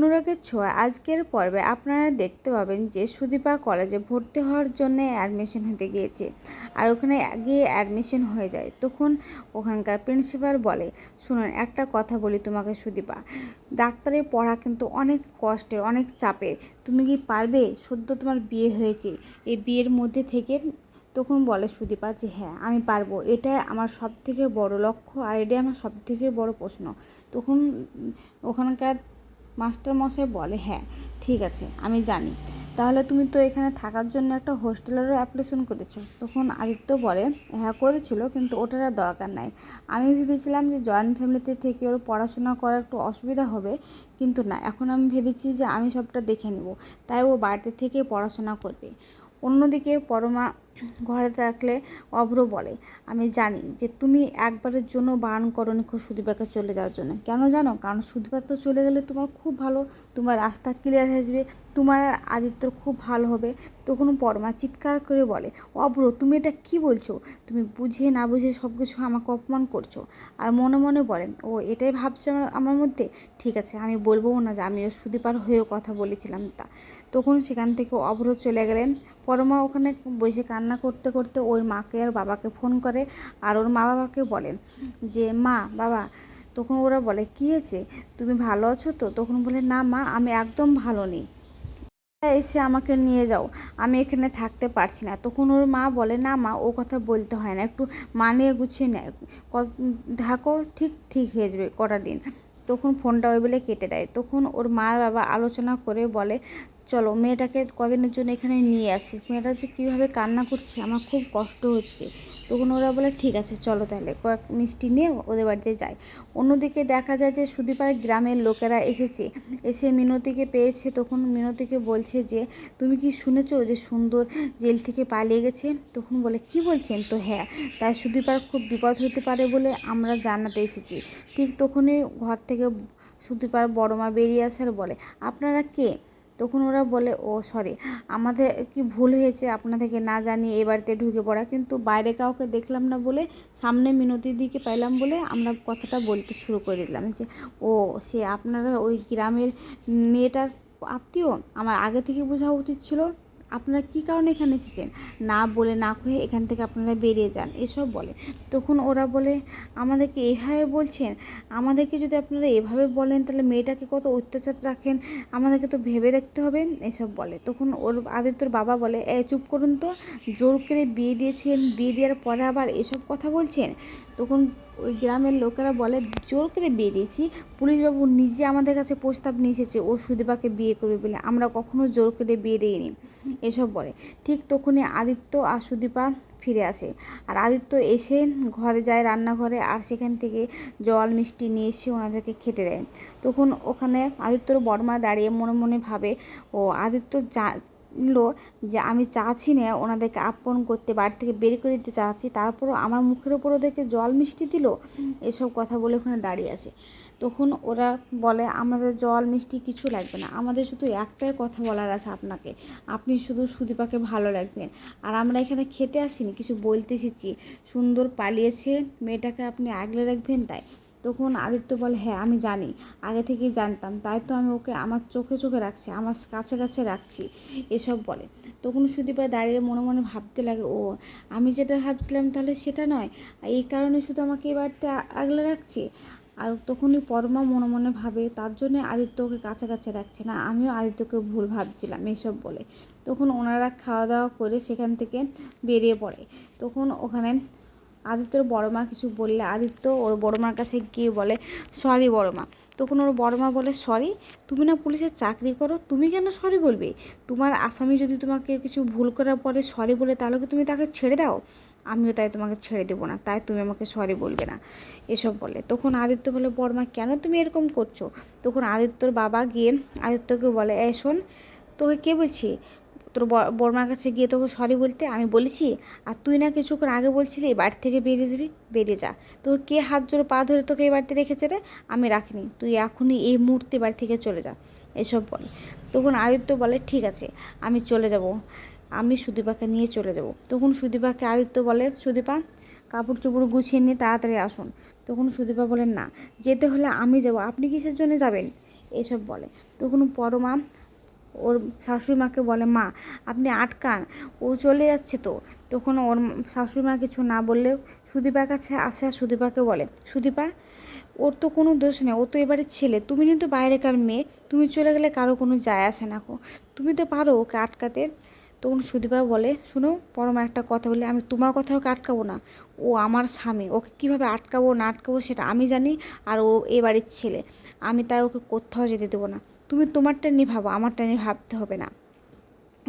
অনুরাগের ছোঁয়া আজকের পর্বে আপনারা দেখতে পাবেন যে সুদীপা কলেজে ভর্তি হওয়ার জন্য অ্যাডমিশন হতে গিয়েছে আর ওখানে গিয়ে অ্যাডমিশন হয়ে যায়। তখন ওখানকার প্রিন্সিপাল বলে, শুনুন, একটা কথা বলি তোমাকে সুদীপা। ডাক্তারের পড়া কিন্তু অনেক কষ্টের, অনেক চাপের। তুমি কি পারবে? সদ্য তোমার বিয়ে হয়েছে। এই বিয়ের মধ্যে থেকে তখন বলে সুদীপা যে হ্যাঁ আমি পারব। এটাই আমার সব থেকে বড় লক্ষ্য আর এটাই আমার সব থেকে বড় প্রশ্ন। তখন ওখানকার মাস্টার মশাই বলে হ্যাঁ ঠিক আছে, আমি জানি। তাহলে তুমি তো এখানে থাকার জন্য একটা হোস্টেলেরও অ্যাপ্লিকেশন করেছ। তখন আদিত্য বলে হ্যাঁ করেছিল, কিন্তু ওটার আর দরকার নাই। আমি ভেবেছিলাম যে জয়েন্ট ফ্যামিলিতে থেকে ওর পড়াশোনা করা একটু অসুবিধা হবে, কিন্তু না, এখন আমি ভেবেছি যে আমি সবটা দেখে নেব। তাই ও বাড়িতে থেকে পড়াশোনা করবে। অন্যদিকে পরমা ঘরে থাকলে অভ্র বলে, আমি জানি যে তুমি একবারের জন্য বারণ খুব সুদীপাকে চলে যাওয়ার জন্য। কেন জানো? কারণ সুদীপা তো চলে গেলে তোমার খুব ভালো, তোমার রাস্তা ক্লিয়ার হয়ে যাবে, তোমার আর আদিত্যর খুব ভালো হবে। তখন পরমা চিৎকার করে বলে, অভ্র, তুমি এটা কি বলছো? তুমি বুঝে না বুঝে সব কিছু আমাকে অপমান করছ? আর মনে মনে বলেন ও, এটাই ভাবছ আমার আমার মধ্যে? ঠিক আছে, আমি বলব না যে আমি সুদীপার হয়েও কথা বলেছিলাম তা। তখন সেখান থেকে অভ্র চলে গেলেন। পরমা ওখানে বসে কান্না করতে করতে ওর মাকে আর বাবাকে ফোন করে আর ওর মা বাবাকে বলেন যে, মা, বাবা। তখন ওরা বলে, কী হয়েছে? তুমি ভালো আছো তো? তখন বলে, না মা, আমি একদম ভালো নেই। এসে আমাকে নিয়ে যাও। আমি এখানে থাকতে পারছি না। তখন ওর মা বলে, না মা, ও কথা বলতে হয় না। একটু মানিয়ে গুছিয়ে নেয়। থাকো ঠিক ঠিক হয়ে যাবে কটা দিন। তখন ফোনটা ওই বলে কেটে দেয়। তখন ওর মা বাবা আলোচনা করে বলে চলো, মেয়েটাকে কদিনের জন্য এখানে নিয়ে আসি। মেয়েটা যে কীভাবে কান্না করছে, আমার খুব কষ্ট হচ্ছে। তখন ওরা বলে, ঠিক আছে, চলো তাহলে, কয়েক মিষ্টি নিয়ে ওদের বাড়িতে যাই। অন্যদিকে দেখা যায় যে সুদীপার গ্রামের লোকেরা এসেছে। এসে মিনতিকে পেয়েছে। তখন মিনতিকে বলছে যে, তুমি কি শুনেছো যে সুন্দর জেল থেকে পালিয়ে গেছে? তখন বলে, কি বলছেন তো হ্যাঁ। তাই সুদীপার খুব বিপদ হতে পারে বলে আমরা জানাতে এসেছি। ঠিক তখনই ঘর থেকে সুদীপার বড় মা বেরিয়ে আসার বলে, আপনারা কে? তখন ওরা বলে, ও সরি আমাদের কি ভুল হয়েছে? আপনাদেরকে না জানিয়ে এ বাড়িতে ঢুকে পড়া। কিন্তু বাইরে কাউকে দেখলাম না বলে সামনে মিনতির দিকে পাইলাম বলে আমরা কথাটা বলতে শুরু করে দিলাম যে, ও, সে আপনারা ওই গ্রামের মেয়েটার আত্মীয়? আমার আগে থেকে বোঝা উচিত ছিল আপনারা কী কারণে এখানে এসেছেন? না বলে না কয়ে এখান থেকে আপনারা বেরিয়ে যান, এসব বলে। তখন ওরা বলে, আমাদেরকে এভাবে বলছেন? আমাদেরকে যদি আপনারা এভাবে বলেন, তাহলে মেয়েটাকে কত অত্যাচার রাখেন? আমাদেরকে তো ভেবে দেখতে হবে। এসব বলে। তখন ওর আদিত্যর বাবা বলে, এ, চুপ করুন তো। জোর করে বিয়ে দিয়েছেন। বিয়ে দেওয়ার পরে আবার এসব কথা বলছেন? তখন ওই গ্রামের লোকেরা বলে, জোর করে বিয়ে দিয়েছি, পুলিশবাবু নিজে আমাদের কাছে প্রস্তাব নিয়ে এসেছে, ও সুদীপাকে বিয়ে করবে বলে। আমরা কখনো জোর করে দিইনি। এসব বলে। ঠিক তখনই আদিত্য আর সুদীপা ফিরে আসে। আর আদিত্য এসে ঘরে যায় রান্নাঘরে আর সেখান থেকে জল, মিষ্টি নিয়ে এসে ওনাদেরকে খেতে দেয়। তখন ওখানে আদিত্যর বড়মা দাঁড়িয়ে মনে মনে ভাবে, ও, আদিত্য যা লো যে আমি চাচ্ছি না ওনাদেরকে আপন করতে, বাড়ি থেকে বের করে দিতে চাচ্ছি। তারপরও আমার মুখের ওপর ওদেরকে জল মিষ্টি দিল। এসব কথা বলে ওখানে দাঁড়িয়ে আছে। তখন ওরা বলে, আমাদের জল মিষ্টি কিছু লাগবে না। আমাদের শুধু একটাই কথা বলার আছে আপনাকে। আপনি শুধু সুদীপাকে ভালো রাখবেন। আর আমরা এখানে খেতে আসিনি, কিছু বলতে এসেছি। সুন্দর পালিয়েছে। মেয়েটাকে আপনি আগলে রাখবেন তাই। তখন আদিত্য বলে হ্যাঁ আমি জানি। আগে থেকেই জানতাম। তাই তো আমি ওকে আমার চোখে চোখে রাখছি, আমার কাছে কাছে রাখছি। এসব বলে। তখন সুদীপা দাঁড়িয়ে মনে মনে ভাবতে লাগে, ও, আমি যেটা ভাবছিলাম তাহলে সেটা নয়। এই কারণে শুধু আমাকে এই বাড়িতে আগলে রাখছে? আর তখনই পরমা মনে মনে ভাবে, তার জন্য আদিত্য ওকে কাছাকাছি রাখছে না, আমিও আদিত্যকে ভুল ভাবছিলাম। এসব বলে। তখন ওনারা খাওয়া দাওয়া করে সেখান থেকে বেরিয়ে পড়ে। তখন ওখানে আদিত্যর বড় মা কিছু বললে, আদিত্য ওর বড় মার কাছে গিয়ে বলে সরি বড় মা। তখন ওর বড় মা বলে সরি তুমি না পুলিশের চাকরি করো? তুমি কেন সরি বলবে? তোমার আসামি যদি তোমাকে কিছু ভুল করার পরে সরি বলে, তাহলে কি তুমি তাকে ছেড়ে দাও? আমিও তাই তোমাকে ছেড়ে দেবো না, তাই তুমি আমাকে সরি বলবে না। এসব বলে। তখন আদিত্য বলে বড়মা কেন তুমি এরকম করছ? তখন আদিত্যর বাবা গিয়ে আদিত্যকে বলে এ শোন, তোকে কে বলছি? তোর ব- বড়মার কাছে গিয়ে তোকে সরি বলতে আমি বলেছি, আর তুই না কিছুক্ষণ আগে বলছিলি বাড়ি থেকে বেরিয়ে যাবি বেরিয়ে যা। তোকে কে হাত জোরে পা ধরে তোকে এই বাড়িতে রেখেছে রে? আমি রাখিনি। তুই এখনই এই মুহূর্তে বাড়ি থেকে চলে যা, এসব বলে। তখন আদিত্য বলে, ঠিক আছে, আমি চলে যাব। আমি সুদীপাকে নিয়ে চলে যাব। তখন সুদীপাকে আদিত্য বলে, সুদীপা কাপড় চোপড় গুছিয়ে নিয়ে তাড়াতাড়ি আসুন। তখন সুদীপা বলেন না, যেতে হলে আমি যাব। আপনি কিসের জন্য যাবেন? এসব বলে। তখন পরমা ওর শাশুড়ি মাকে বলে, মা, আপনি আটকান, ও চলে যাচ্ছে তো। তখন ওর শাশুড়ি মা কিছু না বললেও সুদীপার কাছে আসে আর সুদীপাকে বলে, সুদীপা, ওর তো কোনো দোষ নেই, ও তো এবারে ছেলে, তুমি কিন্তু বাইরেকার মেয়ে, তুমি চলে গেলে কারও কোনো যায় আসে না কো। তুমি তো পারো ওকে আটকাতে। তখন সুদীপা বলে, শুনো, পরমা একটা কথা বলে, আমি তোমার কথা ওকে আটকাবো না। ও আমার স্বামী, ওকে কীভাবে আটকাবো, না আটকাবো সেটা আমি জানি, আর ও এ বাড়ির ছেলে। আমি তাই ওকে কোথাও যেতে দেবো না। তুমি তোমারটা নিয়ে ভাবো, আমারটা নিয়ে ভাবতে হবে না।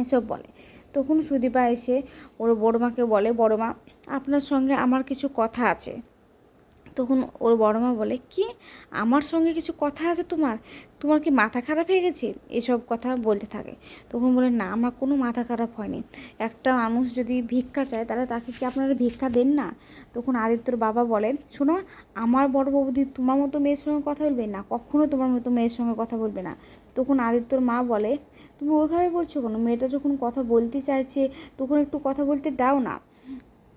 এসব বলে। তখন সুদীপা এসে ওর বড়মাকে বলে, বড়মা, আপনার সঙ্গে আমার কিছু কথা আছে। তখন ওর বড় মা বলে, কি? আমার সঙ্গে কিছু কথা আছে তোমার? তোমার কি মাথা খারাপ হয়ে গেছে? এসব কথা বলতে থাকে। তখন বলে, না, আমার কোনো মাথা খারাপ হয়নি। একটা মানুষ যদি ভিক্ষা চায়, তাহলে তাকে কি আপনারা ভিক্ষা দেন না? তখন আদিত্যর বাবা বলে, শোনো, আমার বড় বৌদি তোমার মতো মেয়ের সঙ্গে কথা বলবে না, কখনো তোমার মতো মেয়ের সঙ্গে কথা বলবে না। তখন আদিত্যর মা বলে, তুমি ওইভাবে বলছো কেন? মেয়েটা যখন কথা বলতে চাইছে, তখন একটু কথা বলতে দাও না।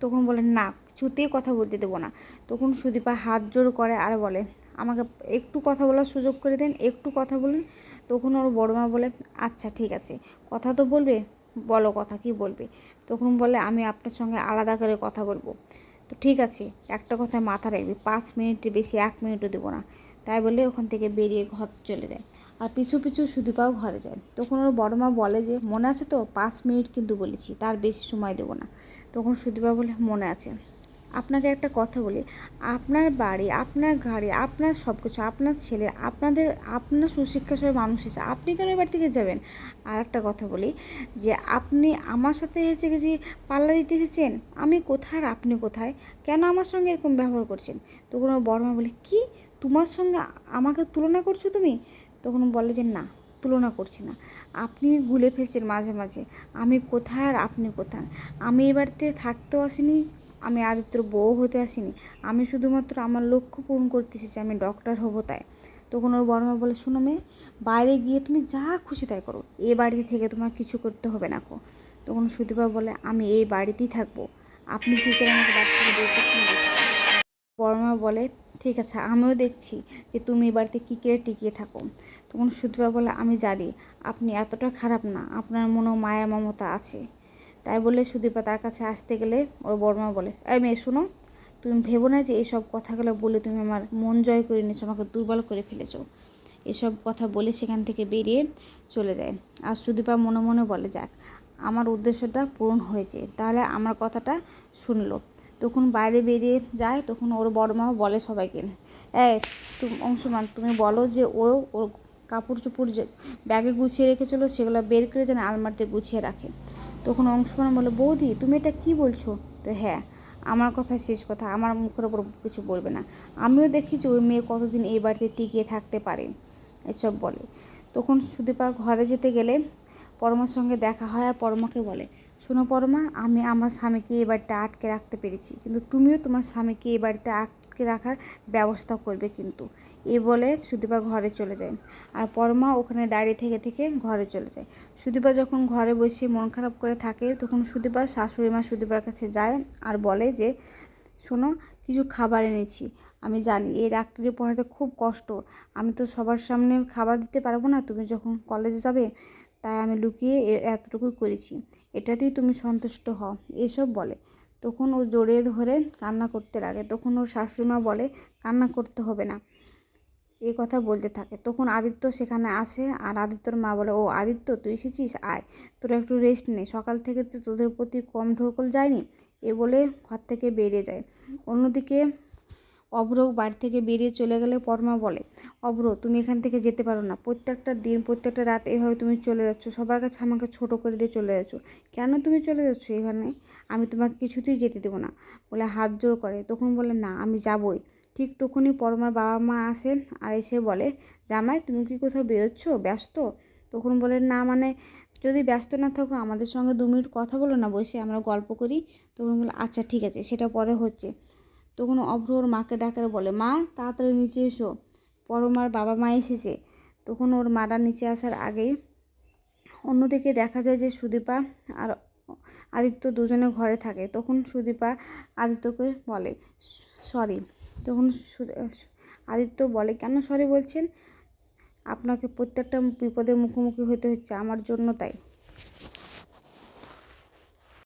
তখন বলে, না কিছুতেই কথা বলতে দেবো না। তখন সুদীপা হাত জোর করে আর বলে, আমাকে একটু কথা বলার সুযোগ করে দেন, একটু কথা বলুন। তখন ওর বড় মা বলে আচ্ছা ঠিক আছে। কথা তো বলবে, বলো কথা কি বলবে? তখন বলে, আমি আপনার সঙ্গে আলাদা করে কথা বলব। তো ঠিক আছে, একটা কথা মাথা রাখবি, পাঁচ মিনিটের বেশি, এক মিনিটও দেবো না। তাই বলে ওখান থেকে বেরিয়ে ঘর চলে যায়। আর পিছু পিছু সুদীপাও ঘরে যায়। তখন ওর বড় মা বলে যে, মনে আছে তো? পাঁচ মিনিট কিন্তু বলেছি, তার বেশি সময় দেবো না। তখন সুদীপা বলে, মনে আছে। আপনাকে একটা কথা বলি। আপনার বাড়ি, আপনার গাড়ি আপনার সব কিছু আপনার ছেলে, আপনাদের, আপনার সুশিক্ষা সব মানুষ এসে আপনি কেন এবার থেকে যাবেন? আর একটা কথা বলি যে, আপনি আমার সাথে এসে গেছি পাল্লা দিতে এসেছেন? আমি কোথায় আর আপনি কোথায়? কেন আমার সঙ্গে এরকম ব্যবহার করছেন? তখন ওর বড় মা বলে, কি? তোমার সঙ্গে আমাকে তুলনা করছ তুমি? তখন বলে যে, না, তুলনা করছি না। আপনি গুলে ফেলছেন মাঝে মাঝে। আমি কোথায় আর আপনি কোথায়? আমি এ বাড়িতে থাকতেও আসিনি আমি আদিত্যর বউ হতে আসিনি। আমি শুধুমাত্র আমার লক্ষ্য পূরণ করতে এসেছি আমি ডক্টর হব তাই। তখন ওর বড় মা বলে, শোনো মেয়ে, বাইরে গিয়ে তুমি যা খুশি তাই করো। এ বাড়িতে থেকে তোমার কিছু করতে হবে না কো। তখন সুদীপা বলে, আমি এই বাড়িতেই থাকব। আপনি কী করে আমাকে দেখতে বড়মা বলে, ঠিক আছে, আমিও দেখছি যে তুমি এই বাড়িতে কী করে টিকিয়ে থাকো। তখন সুদীপা বলে, আমি জানি, আপনি এতটা খারাপ না। আপনার মনেও মায়া মমতা আছে। তাই বলে সুদীপা তার কাছে আসতে গেলে ওর বড়মা বলে, এই মেয়ে, শোনো, তুমি ভেবো না যে এইসব কথাগুলো বলে তুমি আমার মন জয় করে নিয়েছো, আমাকে দুর্বল করে ফেলেছো। এসব কথা বলে সেখান থেকে বেরিয়ে চলে যায়। আর সুদীপা মনে মনে বলে, যাক, আমার উদ্দেশ্যটা পূরণ হয়েছে। তাহলে আমার কথাটা শুনলো। তখন বাইরে বেরিয়ে যায়, তখন ওর বড় মা বলে সবাইকে, এই, তুমি, অংশমান, তুমি বলো যে ও ওর কাপড় চোপড় যে ব্যাগে গুছিয়ে রেখেছিলো, সেগুলো বের করে যেন আলমারিতে গুছিয়ে রাখে। তখন অংশমান বলে, বৌদি, তুমি এটা কি বলছো? তো হ্যাঁ আমার কথা শেষ কথা, আমার মুখের ওপর কিছু বলবে না। আমিও দেখি যে ওই মেয়ে কতদিন এই বাড়িতে টিকিয়ে থাকতে পারে, এসব বলে। তখন সুদীপা ঘরে যেতে গেলে পরমার সঙ্গে দেখা হয় আর পরমাকে বলে, শোনো পরমা, আমি আমার স্বামীকে এই বাড়িতে আটকে রাখতে পেরেছি, কিন্তু তুমিও তোমার স্বামীকে এই বাড়িতে আটকে রাখার ব্যবস্থা করবে কিন্তু। এ বলে সুদীপা ঘরে চলে যায়। আর পরমা ওখানে দাঁড়িয়ে থেকে থেকে ঘরে চলে যায়। সুদীপা যখন ঘরে বসে মন খারাপ করে থাকে, তখন সুদীপা শাশুড়ি মা সুদীপার কাছে যায় আর বলে যে, শোনো, কিছু খাবার এনেছি। আমি জানি এই ডাক্তারি পড়াতে খুব কষ্ট। আমি তো সবার সামনে খাবার দিতে পারব না। তুমি যখন কলেজে যাবে, তাই আমি লুকিয়ে এতটুকু করেছি। এটাতেই তুমি সন্তুষ্ট হও। এসব বলে। তখন ও জড়িয়ে ধরে কান্না করতে লাগে। তখন ওর শাশুড়িমা বলে, কান্না করতে হবে না। এই কথা বলতে থাকে। তখন আদিত্য সেখানে আসে আর আদিত্যর মা বলে, ও আদিত্য, তুই এসেছিস? আয়, তোর একটু রেস্ট নে। সকাল থেকে তো তোদের প্রতি কম ঢোকল যায়নি? এ বলে ঘর থেকে বেরিয়ে যায়। অন্যদিকে অভ্র বাড়ি থেকে বেরিয়ে চলে গেলে পরমা বলে অভ্র তুমি এখান থেকে যেতে পারো না। প্রত্যেকটা দিন, প্রত্যেকটা রাত এভাবে তুমি চলে যাচ্ছ। সবার কাছে আমাকে ছোট করে দিয়ে চলে যাচ্ছ। কেন তুমি চলে যাচ্ছ এখানে? আমি তোমাকে কিছুতেই যেতে দেবো না। বলে হাত জোর করে। তখন বলে, না, আমি যাবই। ঠিক তখনই পরমার বাবা মা আসেন আর এসে বলে, জামাই, তুমি কি কোথাও বেরোচ্ছ? ব্যস্ত? তখন বলে, না মানে যদি ব্যস্ত না থাকো, আমাদের সঙ্গে দু মিনিট কথা বলো না বসে, আমরা গল্প করি। তখন বলে আচ্ছা ঠিক আছে, সেটা পরে হচ্ছে। তখন অভ্র ওর মাকে ডাকারে বলে, মা, তাড়াতাড়ি নিচে এসো। পরমার বাবা মা এসেছে। তখন ওর মারা নিচে আসার আগেই অন্যদিকে দেখা যায় যে সুদীপা আর আদিত্য দুজনে ঘরে থাকে। তখন সুদীপা আদিত্যকে বলে, সরি। তখন আদিত্য বলে, কেন সরি বলছেন? আপনাকে প্রত্যেকটা বিপদের মুখোমুখি হতে হচ্ছে, আমার জন্য তাই।